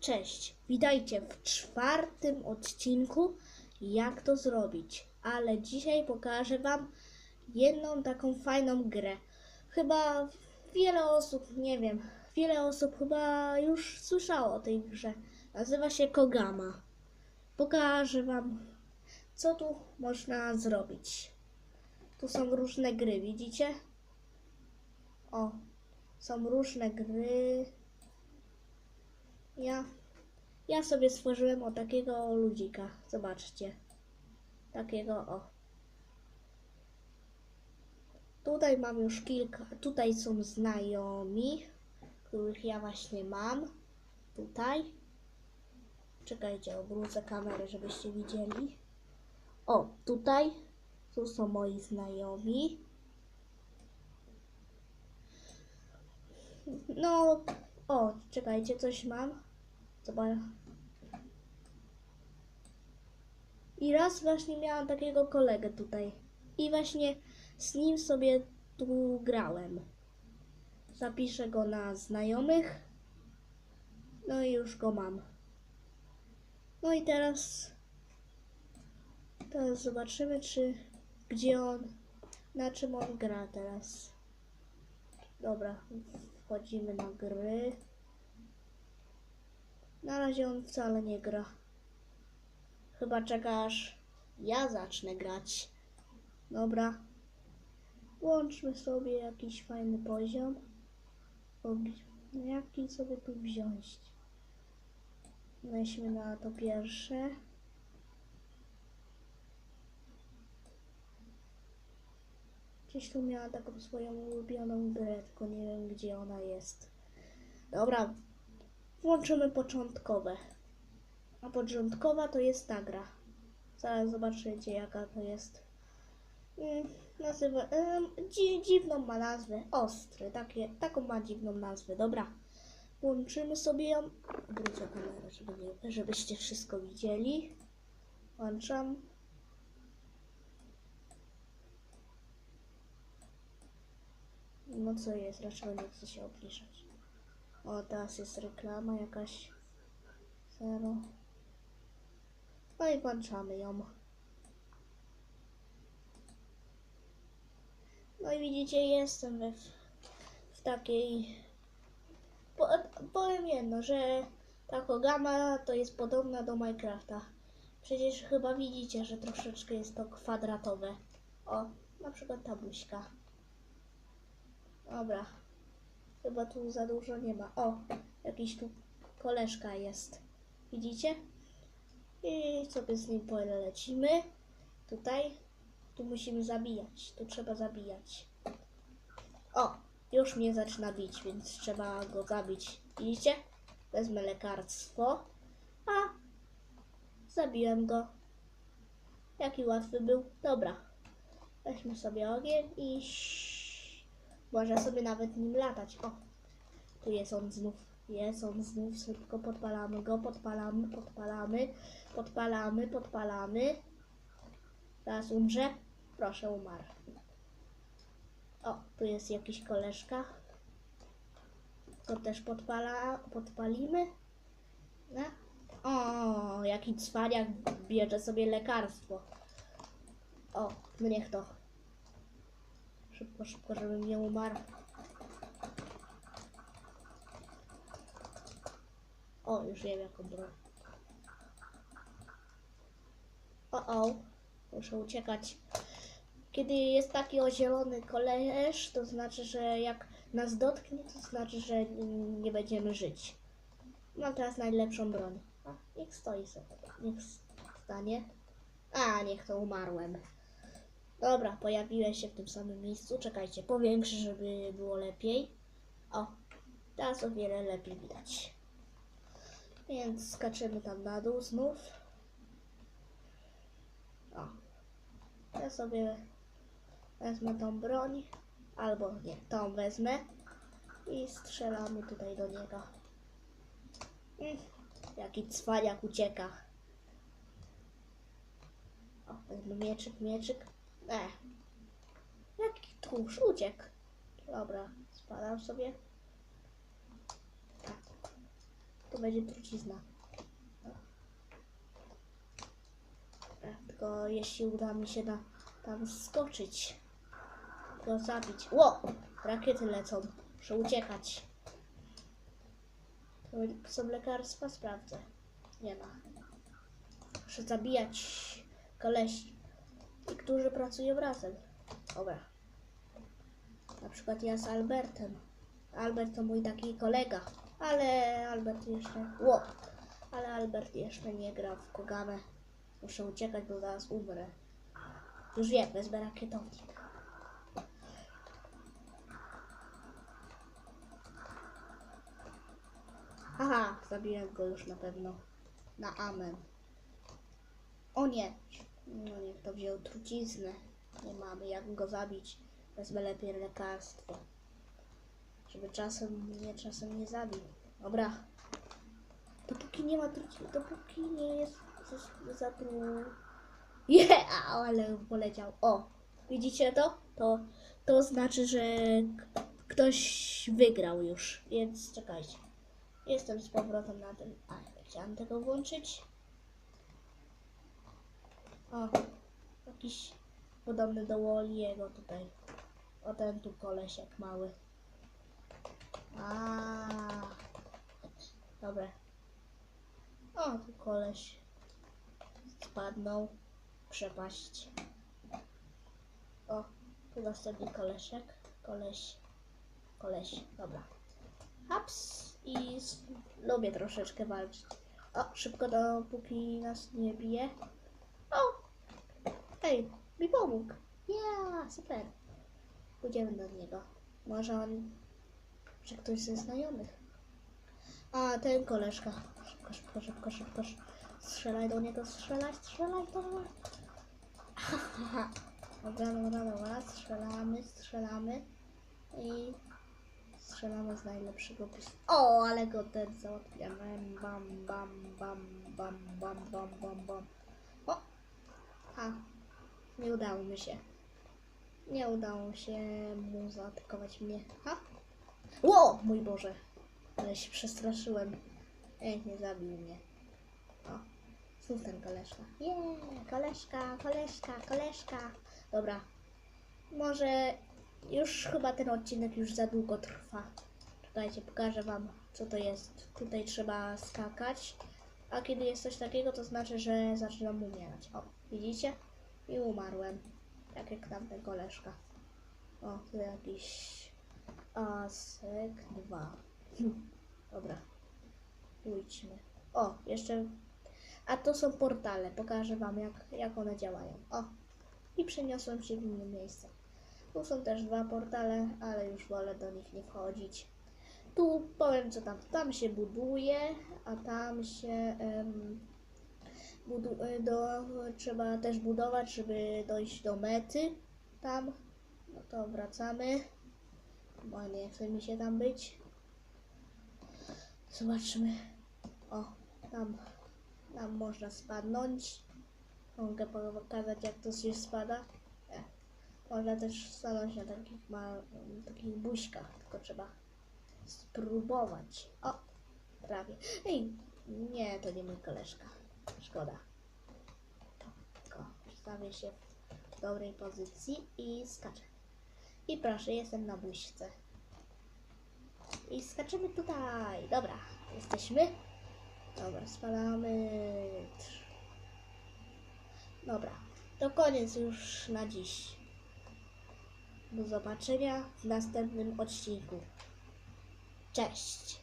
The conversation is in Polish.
Cześć, witajcie w czwartym odcinku jak to zrobić. Ale dzisiaj pokażę Wam jedną taką fajną grę. Chyba wiele osób, nie wiem, wiele osób chyba już słyszało o tej grze. Nazywa się Kogama. Pokażę Wam, co tu można zrobić. Tu są różne gry, widzicie? O, są różne gry. Ja, ja sobie stworzyłem o takiego ludzika. Zobaczcie. Takiego o. Tutaj mam już kilka. Tutaj są znajomi, których ja właśnie mam. Tutaj. Czekajcie, obrócę kamerę, żebyście widzieli. O, tutaj. Tu są moi znajomi. No, o, czekajcie, coś mam. Zobacz. I raz właśnie miałam takiego kolegę tutaj. I właśnie z nim sobie tu grałem. Zapiszę go na znajomych. No i już go mam. No i teraz teraz zobaczymy, czy gdzie on, na czym on gra teraz. Dobra, wchodzimy na gry. Na razie on wcale nie gra. Chyba czeka aż ja zacznę grać. Dobra. Włączmy sobie jakiś fajny poziom. Obi- Jaki sobie tu wziąć? Weźmy na to pierwsze. Gdzieś tu miała taką swoją ulubioną grę, tylko nie wiem gdzie ona jest. Dobra, włączymy początkowe. A początkowa to jest ta gra. Zaraz zobaczycie jaka to jest. Mm, Nazywa, em, dzi, dziwną ma nazwę. Ostry, takie, taką ma dziwną nazwę. Dobra. Włączymy sobie ją. Obrócę kamerę, żeby nie, żebyście wszystko widzieli. Włączam. No co jest? Dlaczego nie chce się obniżać? O, teraz jest reklama jakaś. Zero. No i włączamy ją. No i widzicie, jestem w, w takiej... Po, powiem jedno, że ta Kogama to jest podobna do Minecrafta. Przecież chyba widzicie, że troszeczkę jest to kwadratowe. O, na przykład ta buźka. Dobra. Chyba tu za dużo nie ma. O, jakiś tu koleżka jest. Widzicie? I sobie z nim polecimy. Tutaj. Tu musimy zabijać. Tu trzeba zabijać. O, już mnie zaczyna bić, więc trzeba go zabić. Widzicie? Wezmę lekarstwo. A, zabiłem go. Jaki łatwy był. Dobra. Weźmy sobie ogień i... Można sobie nawet nim latać. O, tu jest on znów. Jest on znów. Szybko podpalamy go, podpalamy, podpalamy, podpalamy, podpalamy. Teraz umrze. Proszę, umarł. O, tu jest jakiś koleżka. To też podpala, podpalimy. No. O, jaki cwaniak bierze sobie lekarstwo. O, niech to. Szybko, szybko, żebym nie umarł. O, już wiem jaką broń. O, o, muszę uciekać. Kiedy jest taki ozielony koleż, to znaczy, że jak nas dotknie, to znaczy, że nie będziemy żyć. Mam teraz najlepszą broń. Niech stoi sobie. Niech stanie. A, niech to umarłem. Dobra, pojawiłem się w tym samym miejscu. Czekajcie, powiększę, żeby było lepiej. O, teraz o wiele lepiej widać. Więc skaczymy tam na dół znów. O, ja sobie wezmę tą broń. Albo nie, tą wezmę. I strzelamy tutaj do niego. Mm, jaki cwaniak ucieka. O, wezmę mieczyk, mieczyk. E. Jaki tchórz uciekł. Dobra, spadam sobie. Tak. to będzie trucizna. E, Tylko jeśli uda mi się na, tam skoczyć, go zabić. Ło! Rakiety lecą. Muszę uciekać. To są lekarstwa? Sprawdzę. Nie ma. Muszę zabijać kolesi, i którzy pracują razem. Dobra. Na przykład ja z Albertem. Albert to mój taki kolega, ale Albert jeszcze... Ło! Ale Albert jeszcze nie grał w Kogamę. Muszę uciekać, bo zaraz umrę. Już wiem, wezmę rakietownik. Aha, zabiłem go już na pewno. Na amen. O nie! No nie, kto wziął truciznę. Nie mamy jak go zabić. Wezmę lepiej lekarstwo. Żeby czasem mnie czasem nie zabił. Dobra. Dopóki nie ma trucizny, dopóki nie jest za- zatru... Yeah, ale poleciał. O, widzicie to? To, to znaczy, że ktoś wygrał już, więc czekajcie. Jestem z powrotem na tym. A, chciałam tego włączyć. O, jakiś podobny do Woliego tutaj. O ten tu kolesiek mały. A, dobra. O, tu koleś spadnął. Przepaść. O, tu następny kolesiek. Koleś. Koleś, dobra. Haps i lubię troszeczkę walczyć. O, szybko dopóki nas nie bije. O! Ej, mi pomógł. Ja, super. Pójdziemy do niego. Może on, czy ktoś ze znajomych. A, ten koleżka. Szybko, szybko, szybko, szybko. sz- Strzelaj do niego, strzelaj, strzelaj, dobra. Haha. Dobra, dobra, dobra. Strzelamy, strzelamy. I strzelamy z najlepszego pis. O, ale go ten załatwiamy. Bam, bam, bam, bam, bam, bam, bam, bam. O! A, nie udało mi się. Nie udało się mu zaatakować mnie. Ha? Ło! Mój Boże! Ale się przestraszyłem. Ej, nie zabił mnie. O, znów ten koleżka. Nie, koleżka, koleżka, koleżka. Dobra. Może już chyba ten odcinek już za długo trwa. Czekajcie, pokażę wam co to jest. Tutaj trzeba skakać. A kiedy jest coś takiego, to znaczy, że zaczynam umierać. O, widzicie? I umarłem. Tak jak tamten koleżka. O, tu jakiś asek 2. Dobra. Pójdźmy. O, jeszcze. A to są portale. Pokażę Wam, jak, jak one działają. O, i przeniosłem się w inne miejsce. Tu są też dwa portale, ale już wolę do nich nie wchodzić. Tu powiem, co tam. Tam się buduje, a tam się. em, budu- e, do, trzeba też budować, żeby dojść do mety. Tam. No to wracamy. Bo nie chce mi się tam być. Zobaczmy. O, tam, tam można spadnąć. Mogę pokazać, jak to się spada. Nie. Można też stanąć na takich, ma, takich buźkach, tylko trzeba spróbować. O, prawie. Ej, nie, to nie mój koleżka. Szkoda. Tylko ustawię się w dobrej pozycji i skaczę. I proszę, jestem na buźce. I skaczemy tutaj. Dobra, jesteśmy. Dobra, spadamy. Dobra, to koniec już na dziś. Do zobaczenia w następnym odcinku. Cześć!